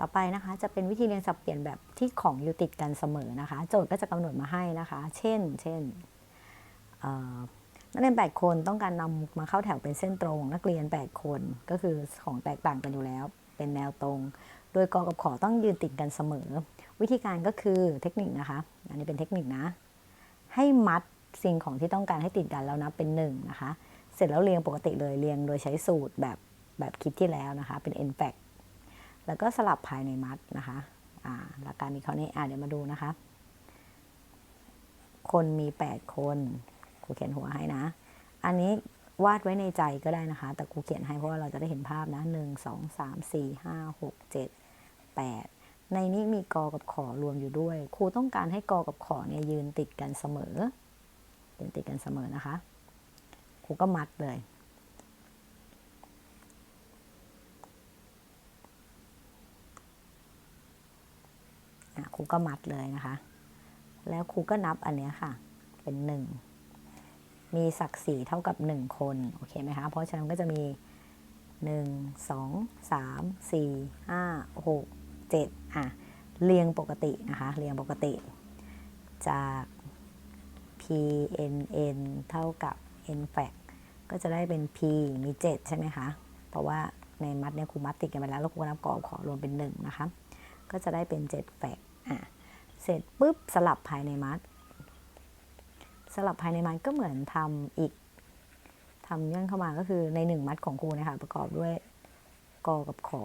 ต่อไปนะคะจะเป็นวิธีเรียงสับเปลี่ยนแบบที่ของอยู่ติดกันเสมอนะคะ โจทย์ก็จะกำหนดมาให้นะคะ เช่น เช่นนักเรียน 8 คนต้องการนำมาเข้าแถวเป็นเส้นตรง นักเรียน 8 คนก็คือของแตกต่างกันอยู่แล้ว เป็นแนวตรง โดยกอกับขอต้องยืนติดกันเสมอ วิธีการก็คือเทคนิคนะคะ อันนี้เป็นเทคนิคนะ ให้มัดสิ่งของที่ต้องการให้ติดกันแล้วนับเป็นหนึ่งนะคะ เสร็จแล้วเรียงปกติเลยเรียงโดยใช้สูตรแบบแบบคลิปที่แล้วนะคะ เป็น n f a c t แล้วก็สลับภายในมัดนะคะหลักการมีข้อนี้อ่เดี๋ยวมาดูนะคะ คนมี 8 คนครูเขียนหัวให้นะ อันนี้วาดไว้ในใจก็ได้นะคะ แต่ครูเขียนให้เพราะว่าเราจะได้เห็นภาพนะหนึ่งสองสามสี่ห้าหกเจ็ดแปดในนี้มีกอกับขอรวมอยู่ด้วย ครูต้องการให้กอกับขอเนี่ยยืนติดกันเสมอยืนติดกันเสมอนะคะ ครูก็มัดเลย ครูก็มัดเลยนะคะ แล้วครูก็นับอันเนี้ยค่ะ เป็นหนึ่งมีศักดิ์ศรีเท่ากับหนึ่งคน โอเคไหมคะ เพราะฉะนั้นก็จะมีหนึ่งสองสามสี่ห้าหกเจ็ดอะ เรียงปกตินะคะ เรียงปกติ จาก p n n เท่ากับ n f a c ก็จะได้เป็น p มี 7 ใช่ไหมคะ เพราะว่าในมัดเนี่ยครูมัดติดกันไปแล้ว แล้วครูก็นับกอบขอรวมเป็น 1 นะคะ ก็จะได้เป็น 7 แฟก เสร็จปุ๊บสลับภายในมัด สลับภายในมัดก็เหมือนทำอีกทำย่อนเข้ามาก็คือในหนึ่งมัดของครูนะคะประกอบด้วยกอกับขอ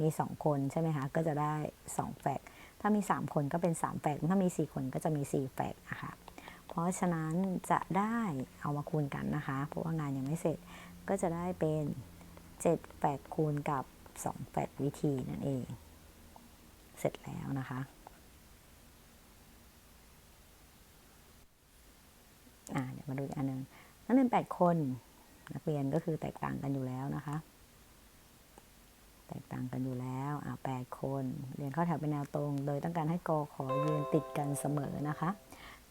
มี 2 คนใช่ไหมคะก็จะได้ 2 แฟก ถ้ามี 3 คนก็เป็น 3 แฟก ถ้ามี 4 คนก็จะมี 4 แฟกนะคะเพราะฉะนั้นจะได้เอามาคูณกันนะคะ เพราะว่างานยังไม่เสร็จก็จะได้เป็น 7 แฟกคูณกับ 2 แฟกวิธีนั่นเอง เสร็จแล้วนะคะ อ่าเดี๋ยว มาดูอีกอันหนึ่งนักเรียน8คน นักเรียนก็คือแตกต่างกันอยู่แล้วนะคะ แตกต่างกันอยู่แล้วอ่าแปดคน เรียนเข้าแถวเป็นแนวตรง โดยต้องการให้กอขอยืนติดกันเสมอนะคะ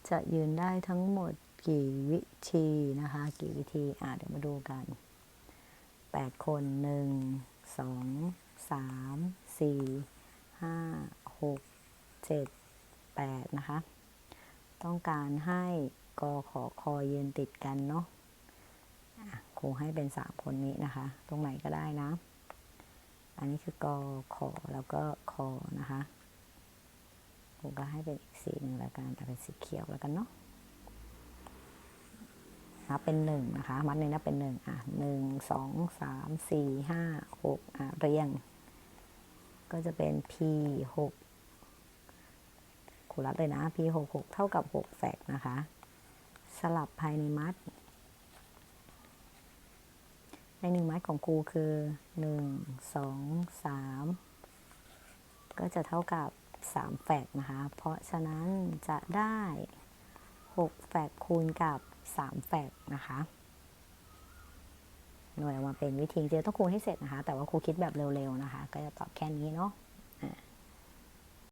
จะยืนได้ทั้งหมดกี่วิธีนะคะ กี่วิธีอ่าเดี๋ยวมาดูกัน8คนหนึ่งสองสามสี่ห้าหกเจ็ดแปดนะคะ ต้องการให้ กอขอคอยืนติดกันเนาะครูให้เป็นสามคนนี้นะคะ ตรงไหนก็ได้นะ อันนี้คือกอขอแล้วก็คอนะคะครูก็ให้เป็นอีกสีหนึ่งแล้วกันแต่เป็นสีเขียวแล้วกันเนาะนับเป็นหนึ่งนะคะ มัดหนึ่งนับเป็นหนึ่งอะหนึ่งสองสามสี่ห้าหกอะเรียง ก็จะเป็น p หกครูรับเลยนะ p หกหกเท่ากับหกแฟกนะคะ สลับภายในมัด ในหนึ่งมัดของครูคือหนึ่งสองสามก็จะเท่ากับสามแฟกนะคะ เพราะฉะนั้นจะได้หกแฟกคูณกับสามแฟกนะคะหน่วยออกมาเป็นวิธีจริงต้องคูณให้เสร็จนะคะ แต่ว่าครูคิดแบบเร็วๆนะคะ ก็จะตอบแค่นี้เนาะ